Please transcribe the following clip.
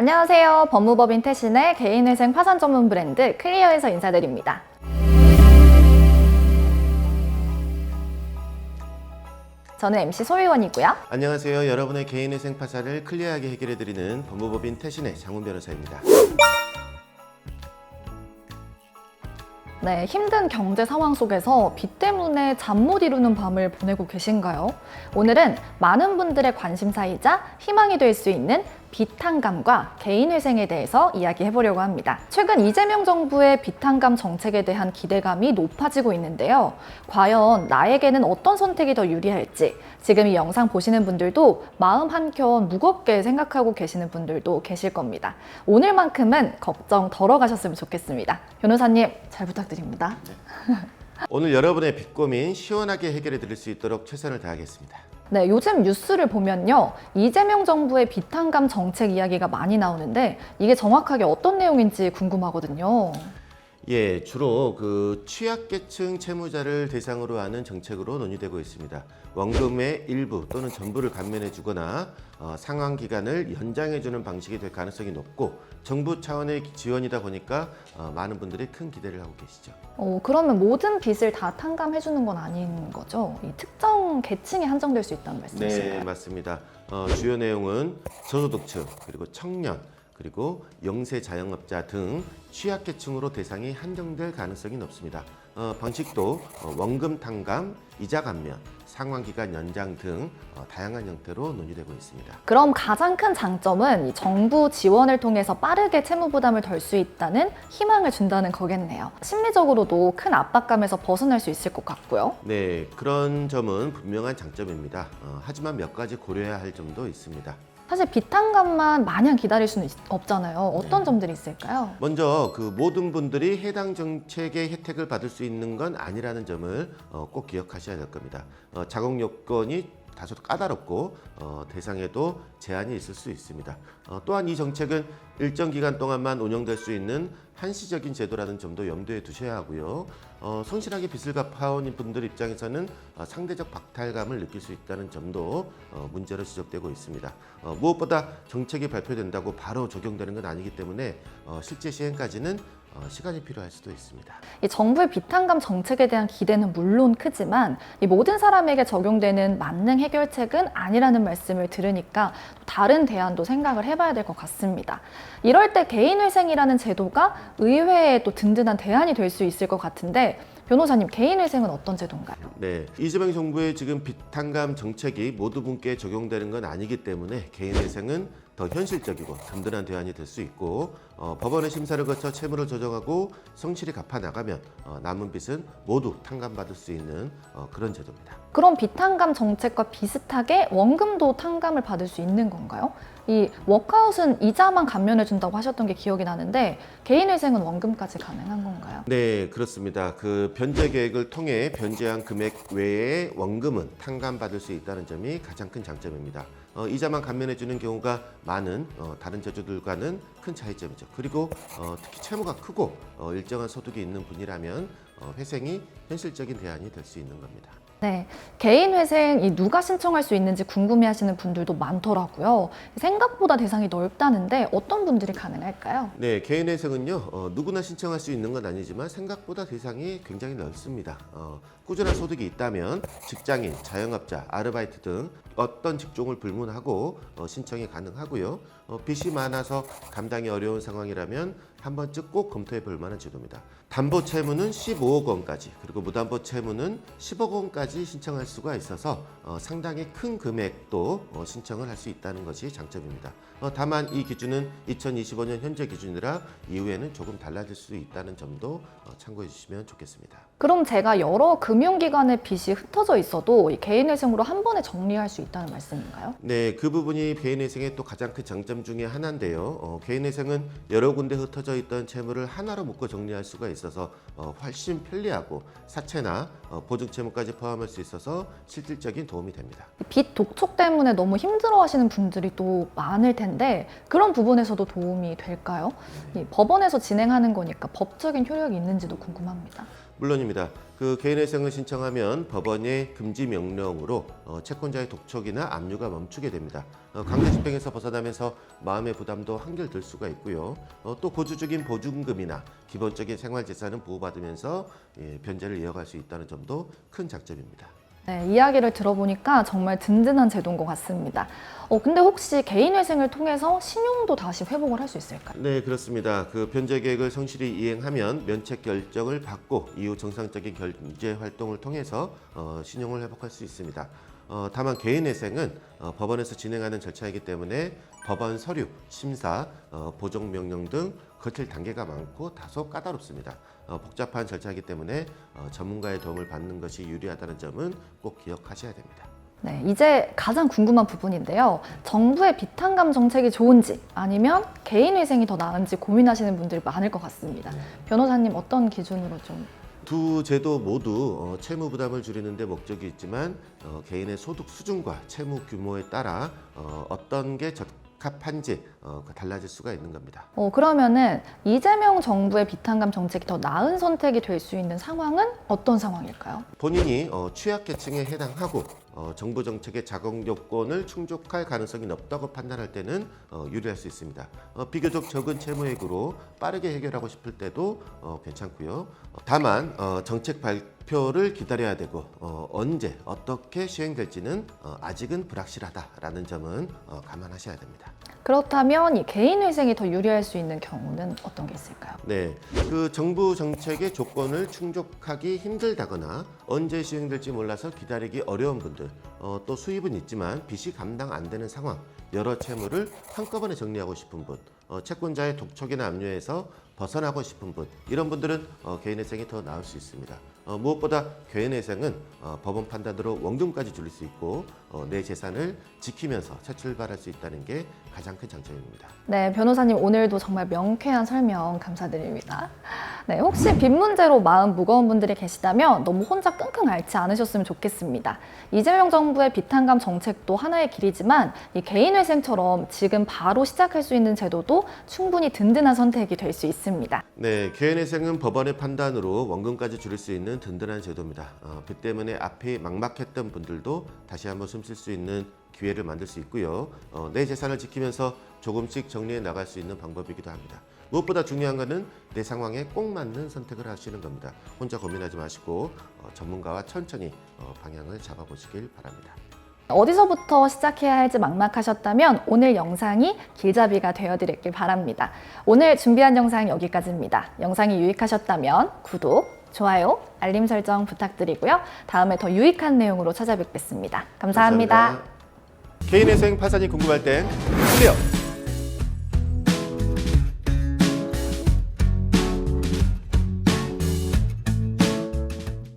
안녕하세요. 법무법인 태신의 개인회생 파산 전문 브랜드 클리어에서 인사드립니다. 저는 MC 소희원이고요. 안녕하세요. 여러분의 개인의 생파사를 클리어하게 해결해드리는 법무법인 태신의 장훈 변호사입니다. 네, 힘든 경제 상황 속에서 빚 때문에 잠 못 이루는 밤을 보내고 계신가요? 오늘은 많은 분들의 관심사이자 희망이 될 수 있는 비탄감과 개인회생에 대해서 이야기해 보려고 합니다. 최근 이재명 정부의 비탄감 정책에 대한 기대감이 높아지고 있는데요. 과연 나에게는 어떤 선택이 더 유리할지 지금 이 영상 보시는 분들도 마음 한켠 무겁게 생각하고 계시는 분들도 계실 겁니다. 오늘만큼은 걱정 덜어 가셨으면 좋겠습니다. 변호사님 잘 부탁드립니다. 오늘 여러분의 빚 고민 시원하게 해결해 드릴 수 있도록 최선을 다하겠습니다. 네, 요즘 뉴스를 보면요. 이재명 정부의 비탄감 정책 이야기가 많이 나오는데 이게 정확하게 어떤 내용인지 궁금하거든요. 예, 주로 그 취약계층 채무자를 대상으로 하는 정책으로 논의되고 있습니다. 원금의 일부 또는 전부를 감면해 주거나 어, 상환 기간을 연장해 주는 방식이 될 가능성이 높고 정부 차원의 지원이다 보니까 어, 많은 분들이 큰 기대를 하고 계시죠. 어, 그러면 모든 빚을 다 탕감해 주는 건 아닌 거죠? 이 특정 계층에 한정될 수 있다는 말씀이신가요? 네, 맞습니다. 어, 주요 내용은 저소득층 그리고 청년 그리고 영세 자영업자 등 취약계층으로 대상이 한정될 가능성이 높습니다. 어, 방식도 어, 원금 탕감, 이자 감면, 상환기간 연장 등 어, 다양한 형태로 논의되고 있습니다. 그럼 가장 큰 장점은 이 정부 지원을 통해서 빠르게 채무 부담을 덜 수 있다는 희망을 준다는 거겠네요. 심리적으로도 큰 압박감에서 벗어날 수 있을 것 같고요. 네, 그런 점은 분명한 장점입니다. 어, 하지만 몇 가지 고려해야 할 점도 있습니다. 사실 비탄감만 마냥 기다릴 수는 있- 없잖아요. 어떤 네. 점들이 있을까요? 먼저 그 모든 분들이 해당 정책의 혜택을 받을 수 있는 건 아니라는 점을 어, 꼭 기억하셔야 될 겁니다. 어, 자격 요건이 다소 까다롭고 어, 대상에도 제한이 있을 수 있습니다. 어, 또한 이 정책은 일정 기간 동안만 운영될 수 있는 한시적인 제도라는 점도 염두에 두셔야 하고요. 어, 성실하게 빚을 갚아온 분들 입장에서는 어, 상대적 박탈감을 느낄 수 있다는 점도 어, 문제로 지적되고 있습니다. 어, 무엇보다 정책이 발표된다고 바로 적용되는 건 아니기 때문에 어, 실제 시행까지는 어, 시간이 필요할 수도 있습니다. 이 정부의 비탄감 정책에 대한 기대는 물론 크지만 이 모든 사람에게 적용되는 만능 해결책은 아니라는 말씀을 들으니까 다른 대안도 생각을 해봐야 될 것 같습니다. 이럴 때 개인회생이라는 제도가 의외에 또 든든한 대안이 될 수 있을 것 같은데 변호사님 개인회생은 어떤 제도인가요? 네, 이재명 정부의 지금 비탄감 정책이 모두 분께 적용되는 건 아니기 때문에 개인회생은 더 현실적이고 든든한 대안이 될 수 있고 어, 법원의 심사를 거쳐 채무를 조정하고 성실히 갚아 나가면 어, 남은 빚은 모두 탕감받을 수 있는 어, 그런 제도입니다. 그럼 비탄감 정책과 비슷하게 원금도 탕감을 받을 수 있는 건가요? 이 워크아웃은 이자만 감면해 준다고 하셨던 게 기억이 나는데 개인회생은 원금까지 가능한 건가요? 네, 그렇습니다. 그 변제 계획을 통해 변제한 금액 외에 원금은 탕감받을 수 있다는 점이 가장 큰 장점입니다. 어, 이자만 감면해 주는 경우가 많은 어, 다른 제도들과는 큰 차이점이죠. 그리고 어, 특히 채무가 크고 어, 일정한 소득이 있는 분이라면 어, 회생이 현실적인 대안이 될 수 있는 겁니다. 네, 개인 회생 이 누가 신청할 수 있는지 궁금해하시는 분들도 많더라고요. 생각보다 대상이 넓다는데 어떤 분들이 가능할까요? 네, 개인 회생은요 어, 누구나 신청할 수 있는 건 아니지만 생각보다 대상이 굉장히 넓습니다. 어, 꾸준한 소득이 있다면 직장인, 자영업자, 아르바이트 등 어떤 직종을 불문하고 어, 신청이 가능하고요. 어, 빚이 많아서 감당이 어려운 상황이라면 한 번쯤 꼭 검토해 볼 만한 제도입니다. 담보 채무는 15억 원까지 그리고 무담보 채무는 10억 원까지 신청할 수가 있어서 어, 상당히 큰 금액도 어, 신청을 할 수 있다는 것이 장점입니다. 어, 다만 이 기준은 2025년 현재 기준이라 이후에는 조금 달라질 수 있다는 점도 어, 참고해 주시면 좋겠습니다. 그럼 제가 여러 금융기관의 빚이 흩어져 있어도 이 개인회생으로 한 번에 정리할 수 있다는 말씀인가요? 네, 그 부분이 개인회생의 또 가장 큰 장점 중에 하나인데요. 어, 개인회생은 여러 군데 흩어져 있던 채무를 하나로 묶어 정리할 수가 있어서 어, 훨씬 편리하고 사채나 어, 보증 채무까지 포함할 수 있어서 실질적인 도움이 됩니다. 이빚 독촉 때문에 너무 힘들어하시는 분들이 또 많을 텐데 그런 부분에서도 도움이 될까요? 이 법원에서 진행하는 거니까 법적인 효력이 있는지도 궁금합니다. 물론입니다. 그 개인회생을 신청하면 법원의 금지 명령으로 어, 채권자의 독촉이나 압류가 멈추게 됩니다. 어, 강제 집행에서 벗어나면서 마음의 부담도 한결 들 수가 있고요. 어, 또 고주적인 보증금이나 기본적인 생활재산은 보호받으면서 예, 변제를 이어갈 수 있다는 점도 큰 장점입니다. 네, 이야기를 들어보니까 정말 든든한 제도인 것 같습니다. 어, 근데 혹시 개인회생을 통해서 신용도 다시 회복을 할 수 있을까요? 네, 그렇습니다. 그 변제 계획을 성실히 이행하면 면책 결정을 받고 이후 정상적인 경제 활동을 통해서 어, 신용을 회복할 수 있습니다. 어, 다만 개인회생은 어, 법원에서 진행하는 절차이기 때문에 법원 서류, 심사, 어, 보정 명령 등 거칠 단계가 많고 다소 까다롭습니다. 어, 복잡한 절차이기 때문에 어, 전문가의 도움을 받는 것이 유리하다는 점은 꼭 기억하셔야 됩니다. 네, 이제 가장 궁금한 부분인데요. 정부의 비탄감 정책이 좋은지 아니면 개인회생이 더 나은지 고민하시는 분들이 많을 것 같습니다. 변호사님 어떤 기준으로 좀 두 제도 모두 어, 채무 부담을 줄이는 데 목적이 있지만 어, 개인의 소득 수준과 채무 규모에 따라 어, 어떤 게 적 합한지 어, 그 달라질 수가 있는 겁니다. 어, 그러면은 이재명 정부의 비탄감 정책이 더 나은 선택이 될 수 있는 상황은 어떤 상황일까요? 본인이 어, 취약계층에 해당하고 어, 정부 정책의 자격 요건을 충족할 가능성이 높다고 판단할 때는 어, 유리할 수 있습니다. 어, 비교적 적은 채무액으로 빠르게 해결하고 싶을 때도 어, 괜찮고요. 어, 다만 어, 정책 발 표를 기다려야 되고 어, 언제 어떻게 시행될지는 어, 아직은 불확실하다라는 점은 어, 감안하셔야 됩니다. 그렇다면 이 개인 회생이 더 유리할 수 있는 경우는 어떤 게 있을까요? 네, 그 정부 정책의 조건을 충족하기 힘들다거나 언제 시행될지 몰라서 기다리기 어려운 분들, 어, 또 수입은 있지만 빚이 감당 안 되는 상황, 여러 채무를 한꺼번에 정리하고 싶은 분, 어, 채권자의 독촉이나 압류에서 벗어나고 싶은 분, 이런 분들은 어, 개인회생이 더 나을 수 있습니다. 어, 무엇보다 개인회생은 어, 법원 판단으로 원금까지 줄일 수 있고 어, 내 재산을 지키면서 새 출발할 수 있다는 게 가장 큰 장점입니다. 네, 변호사님 오늘도 정말 명쾌한 설명 감사드립니다. 네, 혹시 빚 문제로 마음 무거운 분들이 계시다면 너무 혼자 끙끙 앓지 않으셨으면 좋겠습니다. 이재명 정부의 비탄감 정책도 하나의 길이지만 이 개인회생처럼 지금 바로 시작할 수 있는 제도도 충분히 든든한 선택이 될 수 있습니다. 네, 개인회생은 법원의 판단으로 원금까지 줄일 수 있는 든든한 제도입니다. 어, 빚 때문에 앞이 막막했던 분들도 다시 한번 숨 쉴 수 있는 기회를 만들 수 있고요. 어, 내 재산을 지키면서 조금씩 정리해 나갈 수 있는 방법이기도 합니다. 무엇보다 중요한 것은 내 상황에 꼭 맞는 선택을 하시는 겁니다. 혼자 고민하지 마시고 어, 전문가와 천천히 어, 방향을 잡아보시길 바랍니다. 어디서부터 시작해야 할지 막막하셨다면 오늘 영상이 길잡이가 되어드렸길 바랍니다. 오늘 준비한 영상 여기까지입니다. 영상이 유익하셨다면 구독, 좋아요, 알림 설정 부탁드리고요. 다음에 더 유익한 내용으로 찾아뵙겠습니다 감사합니다. 개인회생 파산이 궁금할 땐 클리어